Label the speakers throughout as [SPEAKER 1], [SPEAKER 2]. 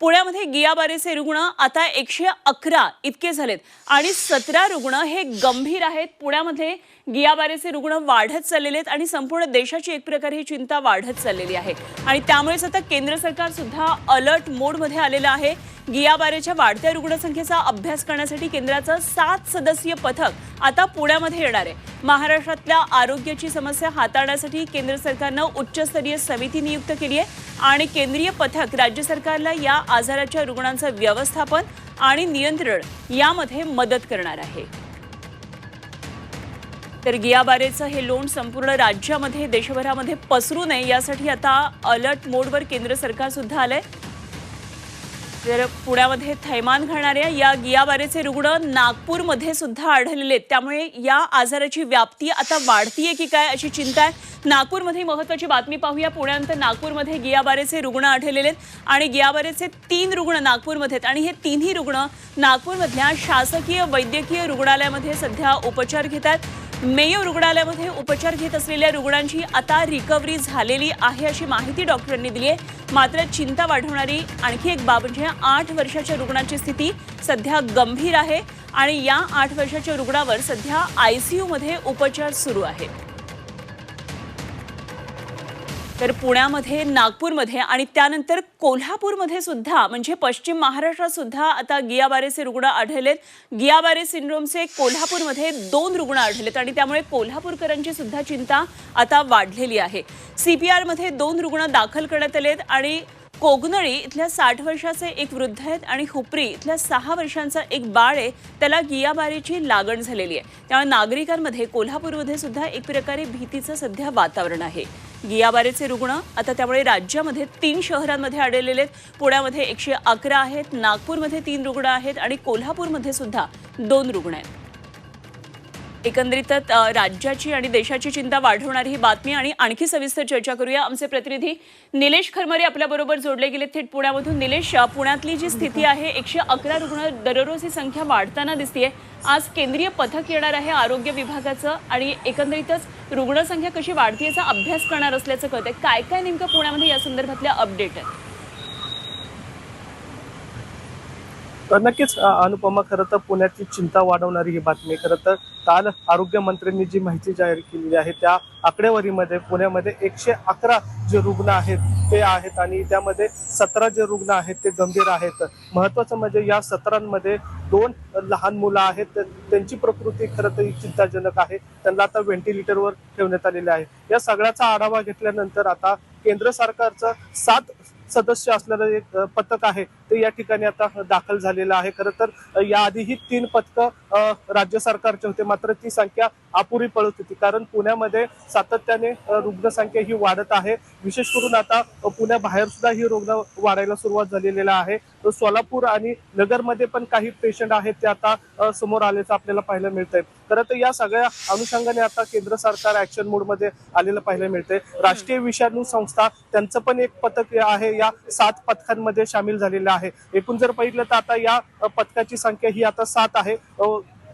[SPEAKER 1] पुण्यामध्ये गियाबारेचे रुग्ण आता एकशे अकरा इतके झालेत. आणि सतरा रुग्ण हे गंभीर आहेत. पुण्यामध्ये गियाबारेचे रुग्ण वाढत चाललेले आहेत आणि संपूर्ण देशाची एक प्रकारे ही चिंता वाढत चाललेली आहे. आणि त्यामुळेच आता केंद्र सरकार सुद्धा अलर्ट मोडमध्ये आलेलं आहे. गियाबारेच्या वाढत्या रुग्णसंख्येचा अभ्यास करण्यासाठी केंद्राचं सात सदस्यीय पथक आता पुण्यामध्ये येणार आहे. महाराष्ट्रातल्या आरोग्याची समस्या हाताळण्यासाठी केंद्र सरकारनं उच्चस्तरीय समिती नियुक्त केली आहे आणि केंद्रीय पथक राज्य सरकारला या आजाराच्या रुग्णांचं व्यवस्थापन आणि नियंत्रण यामध्ये मदत करणार आहे. तर गियाबारेचं हे लोन संपूर्ण राज्यामध्ये देशभरामध्ये पसरू नये यासाठी आता अलर्ट मोडवर केंद्र सरकार सुद्धा आलंय. तर पुण्यामध्ये थैमान घालणाऱ्या या गियाबारेचे रुग्ण नागपूरमध्ये सुद्धा आढळलेले आहेत. त्यामुळे या आजाराची व्याप्ती आता वाढतीये की काय अशी चिंता आहे. नागपूरमध्ये महत्वाची बातमी पाहूया. पुण्यानंतर नागपूरमध्ये गियाबारेचे रुग्ण आढळलेले आहेत आणि गियाबारेचे तीन रुग्ण नागपूरमध्ये आहेत. आणि हे तिन्ही रुग्ण नागपूरमधल्या शासकीय वैद्यकीय रुग्णालयामध्ये सध्या उपचार घेतात मेयो रुग्णालयामध्ये उपचार घेत असलेल्या रुग्णांची आता रिकव्हरी झालेली आहे अशी माहिती डॉक्टरांनी दिली आहे. मात्र चिंता वाढवणारी आणखी एक बाब म्हणजे आठ वर्षाच्या रुग्णाची स्थिती सध्या गंभीर आहे. आणि या आठ वर्षाच्या रुग्णावर सध्या आय सी यूमध्ये उपचार सुरू आहेत. तर पुण्यामध्ये नागपूरमध्ये आणि त्यानंतर कोल्हापूरमध्ये सुद्धा म्हणजे पश्चिम महाराष्ट्रात सुद्धा आता गियाबारेचे रुग्ण आढळलेत. गियाबारे सिंड्रोमचे कोल्हापूरमध्ये दोन रुग्ण आढळलेत आणि त्यामुळे कोल्हापूरकरांची सुद्धा चिंता आता वाढलेली आहे. सीपीआरमध्ये दोन रुग्ण दाखल करण्यात आलेत आणि कोगनळी इथल्या साठ वर्षाचे एक वृद्ध आहेत आणि हुपरी इथल्या सहा वर्षांचा एक बाळ आहे. त्याला गियाबारीची लागण झालेली आहे. त्यामुळे नागरिकांमध्ये कोल्हापूरमध्ये सुद्धा एक प्रकारे भीतीचं सध्या वातावरण आहे. गियाबारेचे रुग्ण. आता त्यामुळे राज्यामध्ये तीन शहरांमध्ये आढळलेले आहेत. पुण्यामध्ये एकशे अकरा आहेत नागपूरमध्ये तीन रुग्ण आहेत आणि कोल्हापूरमध्ये सुद्धा दोन रुग्ण आहेत. एकंदरीतच राज्याची आणि देशाची चिंता वाढवणारी ही बातमी आणि आणखी सविस्तर चर्चा करूया. आमचे प्रतिनिधी निलेश खरमरे आपल्याबरोबर जोडले गेले थेट पुण्यामधून. निलेश पुण्यातली जी स्थिती आहे एकशे अकरा रुग्ण दररोज ही संख्या वाढताना दिसतीये. आज केंद्रीय पथक येणार आहे आरोग्य विभागाचं आणि एकंदरीतच रुग्णसंख्या कशी वाढते याचा अभ्यास करणार असल्याचं कळतंय. काय काय नेमकं पुण्यामध्ये या संदर्भातल्या अपडेट आहेत?
[SPEAKER 2] तर नक्कीच अनुपमा खरं तर पुण्याची चिंता वाढवणारी ही बातमी खरं तर काल आरोग्यमंत्र्यांनी जी माहिती जाहीर केलेली आहे त्या आकडेवारीमध्ये पुण्यामध्ये एकशे अकरा जे रुग्ण आहेत ते आहेत आणि त्यामध्ये सतरा जे रुग्ण आहेत ते गंभीर आहेत. महत्वाचं म्हणजे या सतरांमध्ये दोन लहान मुलं आहेत त्यांची प्रकृती खरं तर चिंताजनक आहे. त्यांना आता व्हेंटिलेटरवर ठेवण्यात आलेले आहे. या सगळ्याचा आढावा घेतल्यानंतर आता केंद्र सरकारचं सात सदस्य असलेलं एक पथक आहे ते या ठिकाणी आता दाखल झालेलं आहे. खरं तर याआधीही तीन पथकं राज्य सरकारचे होते. मात्र ती संख्या अपुरी पडत होती कारण पुण्यामध्ये सातत्याने रुग्णसंख्या ही वाढत आहे. विशेष करून आता पुण्याबाहेर सुद्धा ही रुग्ण वाढायला सुरुवात झालेली आहे. सोलापूर आणि नगरमध्ये पण काही पेशंट आहेत ते आता समोर आल्याचं आपल्याला पाहायला मिळतंय. खरं तर या सगळ्या अनुषंगाने आता केंद्र सरकार ऍक्शन मोडमध्ये आलेलं पाहायला मिळतंय. राष्ट्रीय विषाणू संस्था त्यांचं पण एक पथक आहे. या सात पथकांमध्ये सामील झालेलं आहे. एकूण जर पाहिलं तर आता या पथकाची संख्या ही आता सात आहे.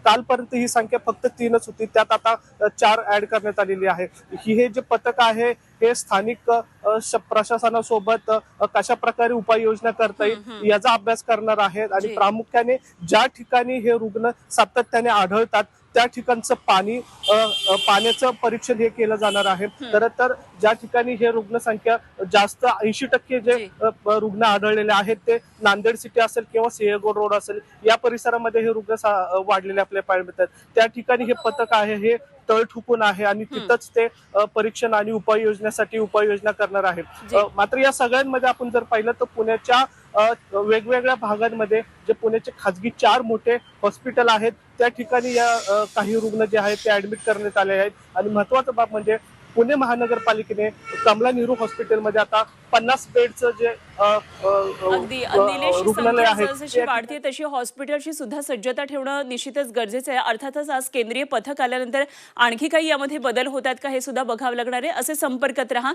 [SPEAKER 2] कालपर्यंत ही संख्या फक्त तीनच होती. त्यात आता चार ऍड करण्यात आलेली आहे. ही हे जे पथक आहे हे स्थानिक प्रशासनासोबत कशा प्रकारे उपाययोजना करता येईल याचा अभ्यास करणार आहेत. आणि. प्रामुख्याने ज्या ठिकाणी हे रुग्ण सातत्याने आढळतात त्या ठिकाणचं पाणी पाण्याचं परीक्षण हे केलं जाणार आहे. खरं तर ज्या ठिकाणी हे रुग्णसंख्या जास्त ऐंशी टक्के जे रुग्ण आढळलेले आहेत ते नांदेड सिटी असेल किंवा सिंहगड रोड असेल या परिसरामध्ये हे रुग्ण वाढलेले आपल्याला पाहायला मिळतात त्या ठिकाणी हे पथक आहे हे तळ ठुकून आहे आणि तिथंच ते परीक्षण आणि उपाययोजनेसाठी उपाययोजना करणार. अ, मात्र या सगळ्यांमध्ये आपण जर पाहिलं तर पुण्याच्या वेगवेगळ्या भागांमध्ये जे पुण्याचे खाजगी चार मोठे हॉस्पिटल आहेत त्या ठिकाणी या काही रुग्ण जे आहेत ते ऍडमिट करण्यात आले आहेत. आणि महत्वाचं बाब म्हणजे पुणे महानगरपालिकेने कमला नेहरू हॉस्पिटलमध्ये आता पन्नास बेडचं जे रुग्णालय आहे
[SPEAKER 1] वाढते तशी हॉस्पिटलची सुद्धा सज्जता ठेवणं निश्चितच गरजेचं आहे. अर्थातच आज केंद्रीय पथक आल्यानंतर आणखी काही यामध्ये बदल होतात का हे सुद्धा बघावं लागणार आहे. असे संपर्कात राहा.